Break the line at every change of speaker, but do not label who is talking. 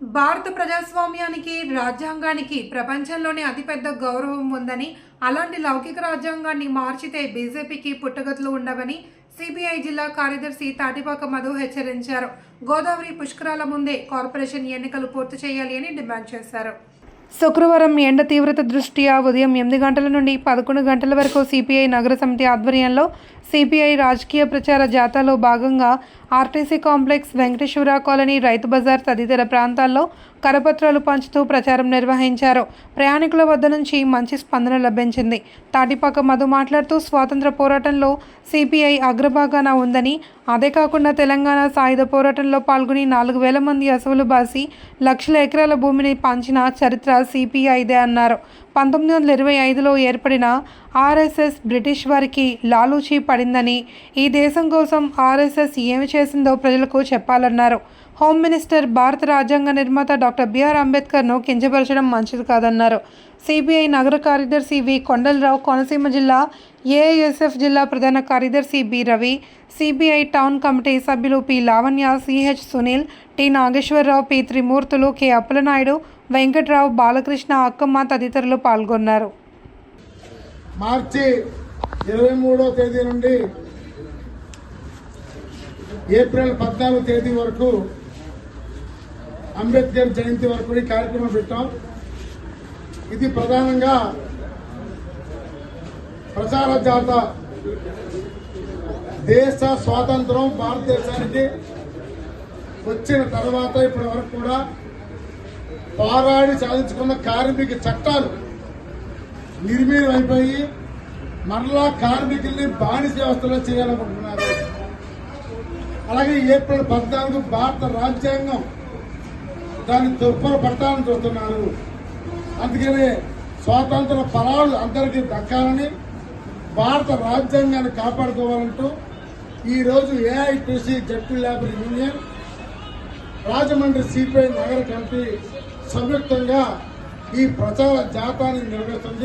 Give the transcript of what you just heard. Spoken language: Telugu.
భారత ప్రజాస్వామ్యానికి రాజ్యాంగానికి ప్రపంచంలోనే అతిపెద్ద గౌరవం ఉందని అలాంటి లౌకిక రాజ్యాంగాన్ని మార్చితే బీజేపీకి పుట్టగతులు ఉండవని సిబిఐ జిల్లా కార్యదర్శి తాటిపాక మధు హెచ్చరించారు. గోదావరి పుష్కరాల ముందే కార్పొరేషన్ ఎన్నికలు పూర్తి చేయాలి అని డిమాండ్ చేశారు. శుక్రవారం ఎండ తీవ్రత దృష్ట్యా ఉదయం ఎనిమిది గంటల నుండి పదకొండు గంటల వరకు సిపిఐ నగర సమితి ఆధ్వర్యంలో సిపిఐ రాజకీయ ప్రచార జాతాలో భాగంగా RTC complex Venkateswara colony Rythu Bazar తదితర ప్రాంతాల్లో కరపత్రాలు పంచుతూ ప్రచారం నిర్వహించారు. ప్రయాణికుల వద్ద నుంచి మంచి స్పందన లభించింది. తాటిపాక మధు మాట్లాడుతూ స్వాతంత్ర పోరాటంలో సిపిఐ అగ్రభాగాన ఉందని అదే కాకుండా తెలంగాణ సాయుధ పోరాటంలో పాల్గొని నాలుగు వేల మంది అసవులు బాసి లక్షల ఎకరాల భూమిని పంచిన చరిత్ర సిపిఐదే అన్నారు. పంతొమ్మిది వందల ఇరవై ఐదులో ఏర్పడిన ఆర్ఎస్ఎస్ బ్రిటిష్ వారికి లాలూచీ పడిందని ఈ దేశం కోసం ఆర్ఎస్ఎస్ ఏమి చేసిందో ప్రజలకు చెప్పాలన్నారు. హోమ్ మినిస్టర్ భారత రాజ్యాంగ నిర్మాత డాక్టర్ బిఆర్ అంబేద్కర్ను కించపరచడం మంచిది కాదన్నారు. సిబిఐ నగర కార్యదర్శి వి. కొండలరావు కోనసీమ జిల్లా ఏఐఎస్ఎఫ్ జిల్లా ప్రధాన కార్యదర్శి B. Ravi CBI town committee సభ్యులు P. Lavanya CH Sunil T. Nageswararao P. Trimurthulu K. Appalanaidu Venkatrao Balakrishna Akkamma తదితరులు పాల్గొన్నారు.
మార్చి ఇరవై మూడో తేదీ నుండి ఏప్రిల్ పద్నాలుగు తేదీ వరకు అంబేద్కర్ జయంతి వరకు కార్యక్రమం పెట్టాం. ఇది ప్రధానంగా ప్రచార జాత దేశ స్వాతంత్రం భారతదేశానికి వచ్చిన తర్వాత ఇప్పటి వరకు కూడా పోరాడి సాధించుకున్న కార్మిక చట్టాలు నిర్మీయం అయిపోయి మరలా కార్మికుల్ని బానిస వ్యవస్థలో చేయాలనుకుంటున్నారు. అలాగే ఏప్రిల్ పద్నాలుగు భారత రాజ్యాంగం దాన్ని దుర్భర పట్టాలని చూస్తున్నారు. అందుకనే స్వాతంత్ర ఫలాలు అందరికీ దక్కాలని భారత రాజ్యాంగాన్ని కాపాడుకోవాలంటూ ఈరోజు AITC ZP labour union Rajahmundry CPI నగర కమిటీ సంయుక్తంగా ఈ ప్రచార జాతాన్ని నిర్వహిస్తుంది.